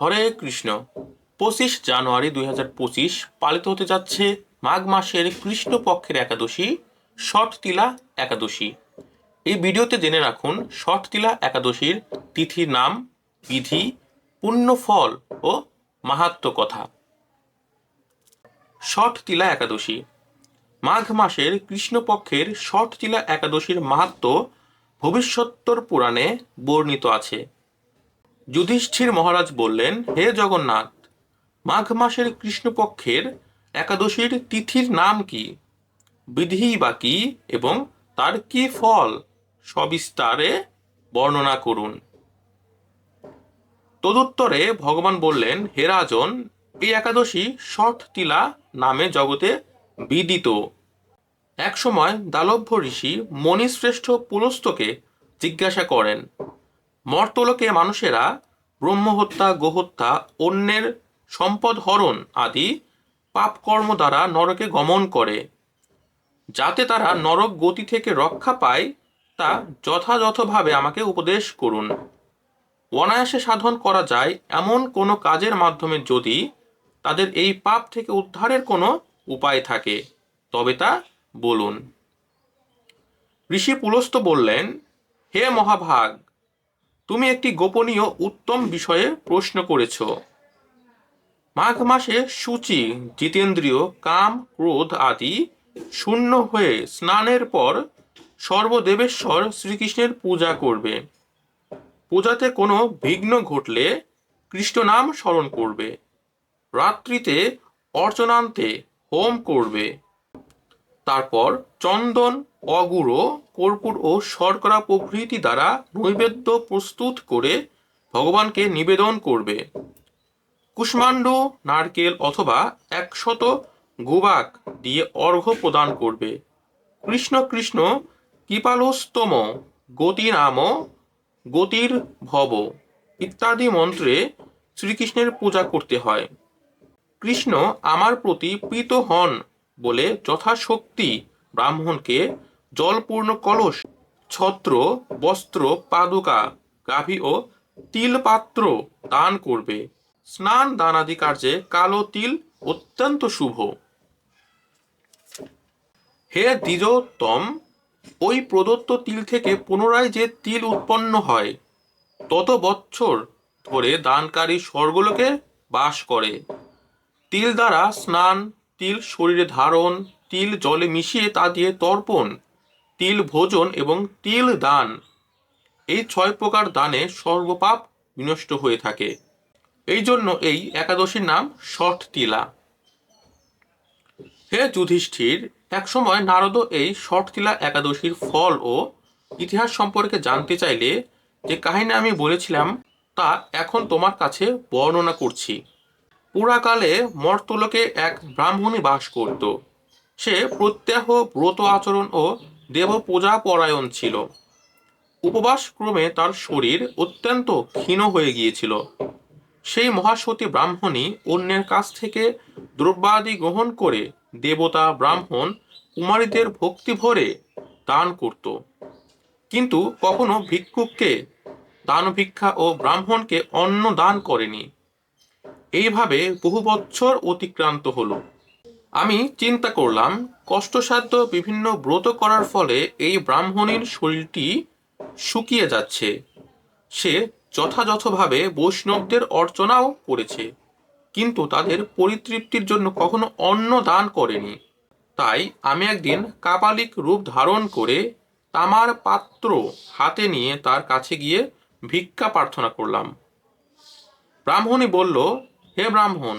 হরে কৃষ্ণ। পঁচিশ জানুয়ারি দুই হাজার পঁচিশ পালিত হতে যাচ্ছে মাঘ মাসের কৃষ্ণ পক্ষের একাদশী ষট তিলা একাদশী। এই ভিডিওতে জেনে রাখুন ষট তিলা একাদশীর তিথির নাম, বিধি পুণ্য ফল ও মাহাত্ম কথা। ষট তিলা একাদশী। মাঘ মাসের কৃষ্ণপক্ষের ষট তিলা একাদশীর মাহাত্ম ভবিষ্যত্তর পুরাণে বর্ণিত আছে। যুধিষ্ঠির মহারাজ বললেন, হে জগন্নাথ, মাঘ মাসের কৃষ্ণপক্ষের একাদশীর তিথির নাম কি? বিধি বা কি? এবং তার কি ফল? সবিস্তারে বর্ণনা করুন। তদুত্তরে ভগবান বললেন, হে রাজন, এই একাদশী ষট তিলা নামে জগতে বিদিত। একসময় দালভ্য ঋষি মণিশ্রেষ্ঠ পুলস্তকে জিজ্ঞাসা করেন মর্তলোকে মানুষেরা ব্রহ্মহত্যা, গোহত্যা, অন্যের সম্পদ হরণ আদি পাপকর্ম দ্বারা নরকে গমন করে। যাতে তারা নরক গতি থেকে রক্ষা পায়, তা যথাযথভাবে আমাকে উপদেশ করুন। অনায়াসে সাধন করা যায় এমন কোনো কাজের মাধ্যমে যদি তাদের এই পাপ থেকে উদ্ধারের কোনো উপায় থাকে, তবে তা বলুন। ঋষি পুলস্ত বললেন, হে মহাভাগ তুমি একটি গোপনীয় উত্তম বিষয়ে প্রশ্ন করেছ। মাঘ মাসে সূচি, জিতেন্দ্রীয়, কাম, ক্রোধ আদি শূন্য হয়ে স্নানের পর সর্বদেবেশ্বর শ্রীকৃষ্ণের পূজা করবে। পূজাতে কোনো বিঘ্ন ঘটলে কৃষ্ণ নাম স্মরণ করবে। রাত্রিতে অর্চনান্তে হোম করবে। তারপর চন্দন অগুড়ো, কর্পূর ও শর্করা প্রভৃতি দ্বারা নৈবেদ্য প্রস্তুত করে ভগবানকে নিবেদন করবে। কুষ্মাণ্ড, নারকেল অথবা একশত গুবাক দিয়ে অর্ঘ্য প্রদান করবে। কৃষ্ণ কৃষ্ণ, কৃপালোস্তম গতি নাম গতির ভব ইত্যাদি মন্ত্রে শ্রীকৃষ্ণের পূজা করতে হয়। কৃষ্ণ আমার প্রতি প্রীত হন বলে যথাশক্তি ব্রাহ্মণকে জলপূর্ণ কলস, ছত্র, বস্ত্র, পাদুকা, গাভী ও তিল পাত্র দান করবে। স্নান দানাদি কার্যে কালো তিল অত্যন্ত শুভ। হে দ্বিজোত্তম, ওই প্রদত্ত তিল থেকে পুনরায় যে তিল উৎপন্ন হয়, তত বৎসর ধরে দানকারী স্বর্গলোকে বাস করে। তিল দ্বারা স্নান, তিল শরীরে ধারণ, তিল জলে মিশিয়ে তা দিয়ে তর্পণ তিল ভোজন এবং তিল দান। এই ছয় প্রকার দানে সর্বপাপ বিনষ্ট হয়ে থাকে। এই জন্য এই একাদশীর নাম ষট তিলা হে যুধিষ্ঠির, একসময় নারদ এই ষট তিলা একাদশীর ফল ও ইতিহাস সম্পর্কে জানতে চাইলে যে কাহিনী আমি বলেছিলাম, তা এখন তোমার কাছে বর্ণনা করছি। পুরাকালে মর্তলোকে এক ব্রাহ্মণী বাস করত। সে প্রত্যাহ ব্রত আচরণ ও দেব পূজা পরায়ণ ছিল। উপবাস ক্রমে তার শরীর অত্যন্ত ক্ষীণ হয়ে গিয়েছিল। সেই মহাসতী ব্রাহ্মণী অন্যের কাছ থেকে দ্রব্যাদি গ্রহণ করে দেবতা ব্রাহ্মণ কুমারীদের ভক্তি ভরে দান করত। কিন্তু কখনো ভিক্ষুককে দান ভিক্ষা ও ব্রাহ্মণকে অন্ন দান করেনি। এইভাবে বহু বছর অতিক্রান্ত হলো। আমি চিন্তা করলাম, কষ্টসাধ্য বিভিন্ন ব্রত করার ফলে এই ব্রাহ্মণীর শরীরটি শুকিয়ে যাচ্ছে। সে যথাযথভাবে বৈষ্ণবদের অর্চনাও করেছে, কিন্তু তাদের পরিতৃপ্তির জন্য কখনো অন্ন দান করেনি। তাই আমি একদিন কাপালিক রূপ ধারণ করে তামার পাত্র হাতে নিয়ে তার কাছে গিয়ে ভিক্ষা প্রার্থনা করলাম। ব্রাহ্মণী বলল, হে ব্রাহ্মণ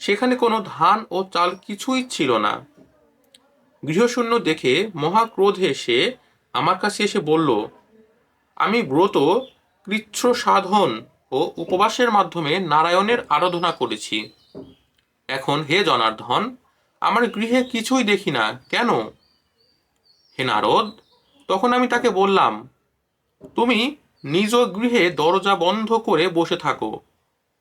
সেখানে কোনো ধান ও চাল কিছুই ছিল না। গৃহশূন্য দেখে মহাক্রোধে সে আমার কাছে এসে বলল, আমি ব্রত, কৃচ্ছ সাধন ও উপবাসের মাধ্যমে নারায়ণের আরাধনা করেছি। এখন হে জনার্ধন আমার গৃহে কিছুই দেখি না, কেন? হে নারদ, তখন আমি তাকে বললাম, তুমি নিজ গৃহে দরজা বন্ধ করে বসে থাকো।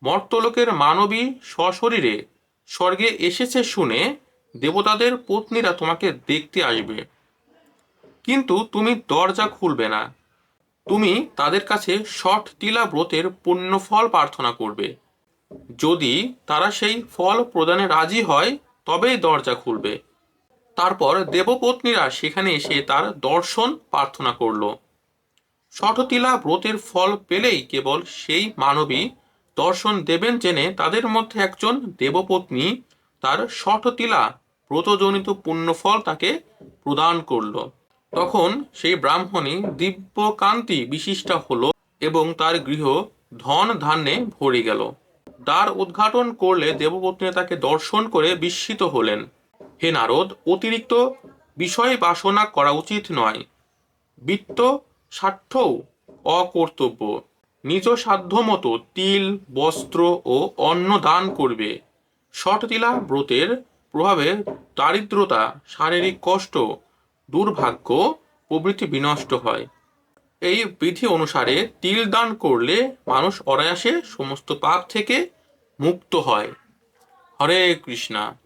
মর্তলোকের মানবী সশরীরে স্বর্গে এসেছে শুনে দেবতাদের পত্নীরা তোমাকে দেখতে আসবে। কিন্তু তুমি দরজা খুলবে না। তুমি তাদের কাছে ষট তিলা ব্রতের পুণ্যফল প্রার্থনা করবে। যদি তারা সেই ফল প্রদানে রাজি হয়, তবেই দরজা খুলবে। তারপর দেবপত্নীরা সেখানে এসে তার দর্শন প্রার্থনা করল। শঠতিলা ব্রতের ফল পেলেই কেবল সেই মানবী দর্শন দেবেন জেনে তাদের মধ্যে একজন দেবপত্নী তার শঠতিলা ব্রতজনিত পুণ্যফল তাকে প্রদান করল। তখন সেই ব্রাহ্মণী দিব্যকান্তি বিশিষ্টা হলো এবং তার গৃহ ধন ধান্যে ভরে গেল। দ্বার উদ্ঘাটন করলে দেবপত্নী তাকে দর্শন করে বিস্মিত হলেন। হে নারদ, অতিরিক্ত বিষয় বাসনা করা উচিত নয়। বিত্ত স্বার্থও অকর্তব্য। নিজ সাধ্যমতো তিল, বস্ত্র ও অন্ন দান করবে। শটতিলা ব্রতের প্রভাবে দারিদ্রতা, শারীরিক কষ্ট, দুর্ভাগ্য প্রভৃতি বিনষ্ট হয়। এই বিধি অনুসারে তিল দান করলে মানুষ অনায়াসে সমস্ত পাপ থেকে মুক্ত হয়। হরে কৃষ্ণা।